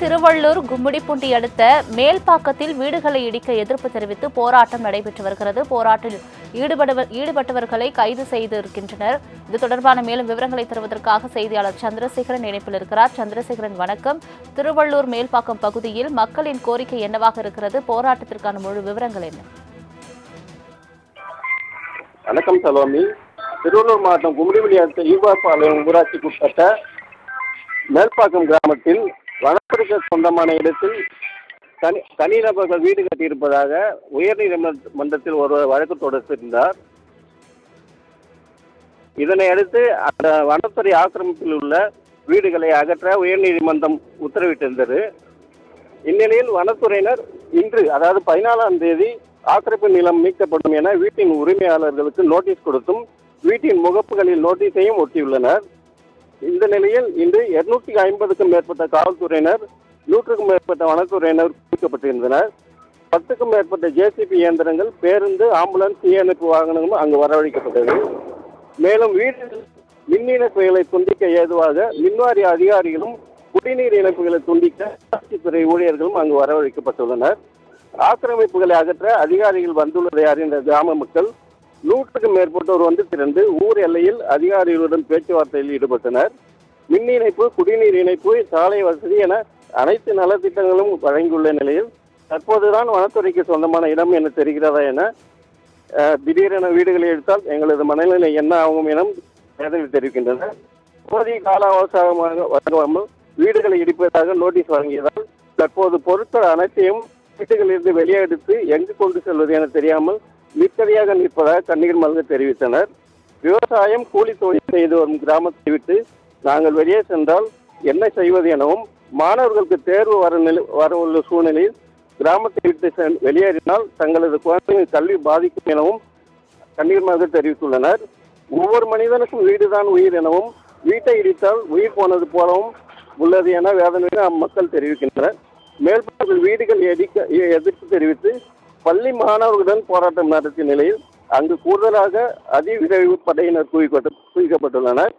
திருவள்ளூர் கும்மிடிப்பூண்டி அடுத்த மேல்பாக்கத்தில் வீடுகளை இடிக்க எதிர்ப்பு தெரிவித்து போராட்டம் நடைபெற்று வருகிறது. போராட்டில் ஈடுபடுவ- ஈடுபட்டவர்களை கைது செய்திருக்கின்றனர். இது தொடர்பான மேலும் விவரங்களை தருவதற்காக செய்தியாளர் சந்திரசேகரன் இணைப்பில் இருக்கிறார். சந்திரசேகரன் வணக்கம். திருவள்ளூர் மேல்பாக்கம் பகுதியில் மக்களின் கோரிக்கை என்னவாக இருக்கிறது? போராட்டத்திற்கான முழு விவரங்கள் என்ன? வணக்கம் சலோமி. திருவள்ளூர் மாவட்டம் கும்மிடிவெளி அடுத்த ஈவாப்பாளையம் ஊராட்சிக்கு மேல்பாக்கம் கிராமத்தில் வனத்துறைக்கு சொந்தமான இடத்தில் தனி தனிநபர்கள் வீடு கட்டியிருப்பதாக உயர்நீதிமன்றத்தில் ஒரு வழக்கு தொடர்ந்திருந்தார் இதனை அடுத்து அந்த வனத்துறை ஆக்கிரமிப்பில் உள்ள வீடுகளை அகற்ற உயர்நீதிமன்றம் உத்தரவிட்டிருந்தது. இந்நிலையில் வனத்துறையினர் இன்று அதாவது பதினாலாம் தேதி ஆக்கிரமிப்பு நிலம் மீட்கப்படும் என வீட்டின் உரிமையாளர்களுக்கு நோட்டீஸ் கொடுத்தும் வீட்டின் முகப்புகளில் நோட்டீஸையும் ஒட்டியுள்ளனர். இந்த நிலையில் இன்று இருநூற்றி ஐம்பதுக்கும் மேற்பட்ட காவல்துறையினர் நூற்றுக்கும் மேற்பட்ட வனத்துறையினர் குவிக்கப்பட்டிருந்தனர். பத்துக்கும் மேற்பட்ட ஜேசிபி இயந்திரங்கள் பேருந்து ஆம்புலன்ஸ் தீயணைப்பு வாகனங்களும் அங்கு வரவழைக்கப்பட்டது. மேலும் வீட்டில் மின் இணைப்புகளை துண்டிக்க ஏதுவாக மின்வாரிய அதிகாரிகளும் குடிநீர் இணைப்புகளை துண்டிக்க உள்ளாட்சித்துறை ஊழியர்களும் அங்கு வரவழைக்கப்பட்டுள்ளனர். ஆக்கிரமிப்புகளை அகற்ற அதிகாரிகள் வந்துள்ளதை அறிந்த கிராம மக்கள் நூற்றுக்கும் மேற்பட்டோர் வந்து திரண்டு ஊர் எல்லையில் அதிகாரிகளுடன் பேச்சுவார்த்தையில் ஈடுபட்டனர். மின் இணைப்பு குடிநீர் இணைப்பு சாலை வசதி என அனைத்து நலத்திட்டங்களும் வழங்கியுள்ள நிலையில் தற்போதுதான் வனத்துறைக்கு சொந்தமான இடம் என தெரிகிறதா என திடீரென வீடுகளை எடுத்தால் எங்களது மனநிலை என்ன ஆகும் என வேதனை தெரிவிக்கின்றனர் போதிய கால அவசரமாக வழங்காமல் வீடுகளை இடிப்பதாக நோட்டீஸ் வழங்கியதால் தற்போது பொருட்கள் அனைத்தையும் வீட்டுகளிலிருந்து வெளியே எடுத்து எங்கு கொண்டு செல்வது என தெரியாமல் நிற்கதியாக நிற்பதாக கண்ணீர் மல்க தெரிவித்தனர். விவசாயம் கூலி தொழில் செய்து வரும் கிராமத்தை விட்டு நாங்கள் வெளியே சென்றால் என்ன செய்வது எனவும் மாணவர்களுக்கு தேர்வு வர நிலை வர உள்ள சூழ்நிலையில் கிராமத்தை விட்டு வெளியேறினால் தங்களது குழந்தைகளின் கல்வி பாதிக்கும் எனவும் கண்ணீர் மல்க தெரிவித்துள்ளனர். ஒவ்வொரு மனிதனுக்கும் வீடுதான் உயிர் எனவும் வீட்டை இடித்தால் உயிர் போனது போலவும் உள்ளது என வேதனையை அம்மக்கள் தெரிவிக்கின்றனர். மேல்பார்வையில் வீடுகள் எதிர்க்க எதிர்ப்பு தெரிவித்து பள்ளி மாணவர்களுடன் போராட்டம் நடத்திய நிலையில் அங்கு கூடுதலாக அதிவிரைவு படையினர் குவிக்கப்பட்டு குவிக்கப்பட்டுள்ளனர்.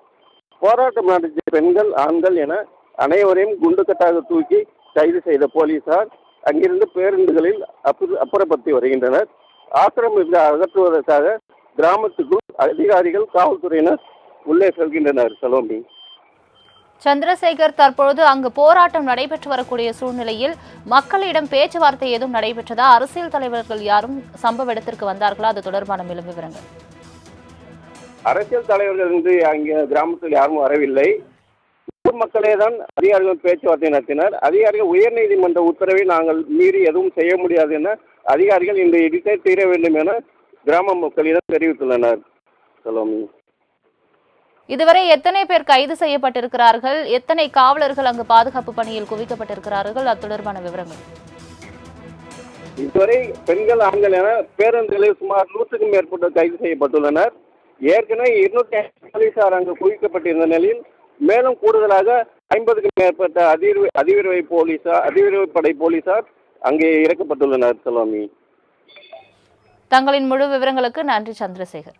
போராட்டம் நடத்திய பெண்கள் ஆண்கள் என அனைவரையும் குண்டுக்கட்டாக தூக்கி கைது செய்த போலீசார் அங்கிருந்து பேருந்துகளில் அப்பு- அப்புறப்படுத்தி வருகின்றனர். ஆக்கிரமிப்பை அகற்றுவதற்காக கிராமத்துக்குள் அதிகாரிகள் காவல்துறையினர் உள்ளே செல்கின்றனர். சலோமி. சந்திரசேகர் தற்பொழுது அங்கு போராட்டம் நடைபெற்று வரக்கூடிய சூழ்நிலையில் மக்களிடம் பேச்சுவார்த்தை ஏதும் நடைபெற்றதா? அரசியல் தலைவர்கள் யாரும் சம்பவ இடத்திற்கு வந்தார்களா? அது தொடர்பான மேலும் விவரங்கள். அரசியல் தலைவர்கள் வந்து அங்கே கிராமத்தில் யாரும் வரவில்லை. ஊர் மக்களே தான் அதிகாரிகள் பேச்சுவார்த்தை நடத்தினர். அதிகாரிகள் உயர்நீதிமன்ற உத்தரவை நாங்கள் மீறி எதுவும் செய்ய முடியாது என அதிகாரிகள் இந்த இடித்தே தீர வேண்டும் என கிராம மக்களிடம் தெரிவித்துள்ளனர். சலோமி இதுவரை எத்தனை பேர் கைது செய்யப்பட்டிருக்கிறார்கள்? எத்தனை காவலர்கள் அங்கு பாதுகாப்பு பணியில் குவிக்கப்பட்டிருக்கிறார்கள்? அது தொடர்பான விவரங்கள். இதுவரை பெண்கள் ஆண்கள் என பேருந்துகளில் சுமார் நூற்றுக்கும் மேற்பட்டோர் கைது செய்யப்பட்டுள்ளனர். ஏற்கனவே இருநூற்றி போலீசார் அங்கு குவிக்கப்பட்டிருந்த நிலையில் மேலும் கூடுதலாக ஐம்பதுக்கும் மேற்பட்ட அதிர்வு அதிவிரைவு போலீசார் அதிவிரைவு படை போலீசார் அங்கே இறக்கப்பட்டுள்ளனர் செல்வாமி. தங்களின் முழு விவரங்களுக்கு நன்றி சந்திரசேகர்.